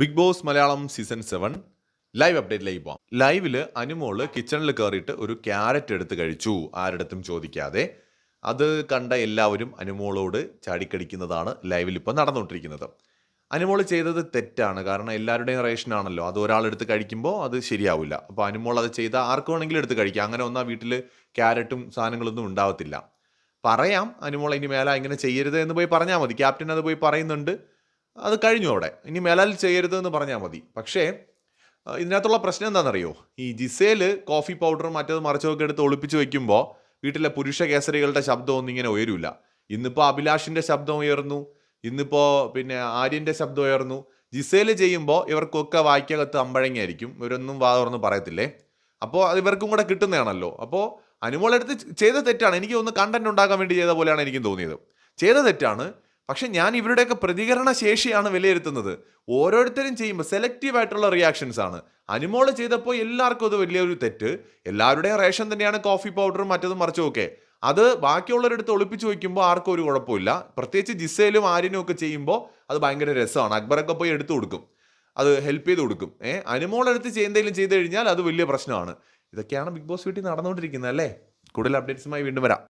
Big boss Malayalam season seven live അപ്ഡേറ്റിലേക്ക് പോവാം. ലൈവിൽ അനുമോൾ കിച്ചണിൽ കയറിയിട്ട് ഒരു ക്യാരറ്റ് എടുത്ത് കഴിച്ചു. ആരുടെത്തും ചോദിക്കാതെ. അത് കണ്ട എല്ലാവരും അനുമോളോട് ചാടിക്കടിക്കുന്നതാണ് ലൈവിൽ ഇപ്പോൾ നടന്നുകൊണ്ടിരിക്കുന്നത്. അനുമോൾ ചെയ്തത് തെറ്റാണ്. കാരണം എല്ലാവരുടെയും റേഷൻ ആണല്ലോ. അത് ഒരാളെടുത്ത് കഴിക്കുമ്പോൾ അത് ശരിയാവില്ല. അപ്പോൾ അനുമോൾ അത് ചെയ്ത ആർക്ക് വേണമെങ്കിലും എടുത്ത് കഴിക്കാം. അങ്ങനെ ഒന്നാ വീട്ടിൽ ക്യാരറ്റും സാധനങ്ങളൊന്നും ഉണ്ടാവത്തില്ല. പറയാം അനുമോൾ ഇനി മേല ഇങ്ങനെ ചെയ്യരുത് എന്ന് പോയി പറഞ്ഞാൽ മതി. ക്യാപ്റ്റൻ അത് പോയി പറയുന്നുണ്ട്. അത് കഴിഞ്ഞു അവിടെ. ഇനി മേലാൽ ചെയ്യരുത് എന്ന് പറഞ്ഞാൽ മതി. പക്ഷേ ഇതിനകത്തുള്ള പ്രശ്നം എന്താണെന്നറിയോ? ഈ ജിസേൽ കോഫി പൗഡറും മറ്റത് മറിച്ചതൊക്കെ എടുത്ത് ഒളിപ്പിച്ച് വെക്കുമ്പോൾ വീട്ടിലെ പുരുഷ കേസരികളുടെ ശബ്ദമൊന്നും ഇങ്ങനെ ഉയരില്ല ഇന്നിപ്പോൾ അഭിലാഷിന്റെ ശബ്ദം ഉയർന്നു. ഇന്നിപ്പോൾ പിന്നെ ആര്യന്റെ ശബ്ദം ഉയർന്നു. ജിസേൽ ചെയ്യുമ്പോൾ ഇവർക്കൊക്കെ വായിക്കകത്ത് അമ്പഴങ്ങിയായിരിക്കും. ഇവരൊന്നും വാ തുറന്ന് പറയത്തില്ലേ? അപ്പോൾ അത് ഇവർക്കും കൂടെ കിട്ടുന്നതാണല്ലോ. അപ്പോൾ അനുമോളെടുത്ത് ചെയ്ത തെറ്റാണ്. എനിക്ക് ഒന്ന് കണ്ടന്റ് ഉണ്ടാക്കാൻ വേണ്ടി ചെയ്ത പോലെയാണ് എനിക്കും തോന്നിയത്. ചെയ്ത തെറ്റാണ് പക്ഷെ ഞാൻ ഇവരുടെയൊക്കെ പ്രതികരണ ശേഷിയാണ് വിലയിരുത്തുന്നത്. ഓരോരുത്തരും ചെയ്യുമ്പോൾ സെലക്റ്റീവ് ആയിട്ടുള്ള റിയാക്ഷൻസ് ആണ്. അനുമോൾ ചെയ്തപ്പോൾ എല്ലാവർക്കും അത് വലിയൊരു തെറ്റ്. എല്ലാവരുടെയും റേഷൻ തന്നെയാണ് കോഫി പൗഡറും മറ്റതും മറിച്ചും ഒക്കെ. അത് ബാക്കിയുള്ളവരെടുത്ത് ഒളിപ്പിച്ച് വയ്ക്കുമ്പോൾ ആർക്കും ഒരു കുഴപ്പമില്ല. പ്രത്യേകിച്ച് ജിസയിലും ആര്യനും ഒക്കെ ചെയ്യുമ്പോൾ അത് ഭയങ്കര രസമാണ്. അക്ബറൊക്കെ പോയി എടുത്തു കൊടുക്കും. അത് ഹെൽപ്പ് ചെയ്ത് കൊടുക്കും. ഏഹ് അനുമോളെടുത്ത് എന്തെങ്കിലും ചെയ്ത് കഴിഞ്ഞാൽ അത് വലിയ പ്രശ്നമാണ്. ഇതൊക്കെയാണ് ബിഗ് ബോസ് വീട്ടിൽ നടന്നുകൊണ്ടിരിക്കുന്നത് അല്ലേ? കൂടുതൽ അപ്ഡേറ്റ്സുമായി വീണ്ടും വരാം.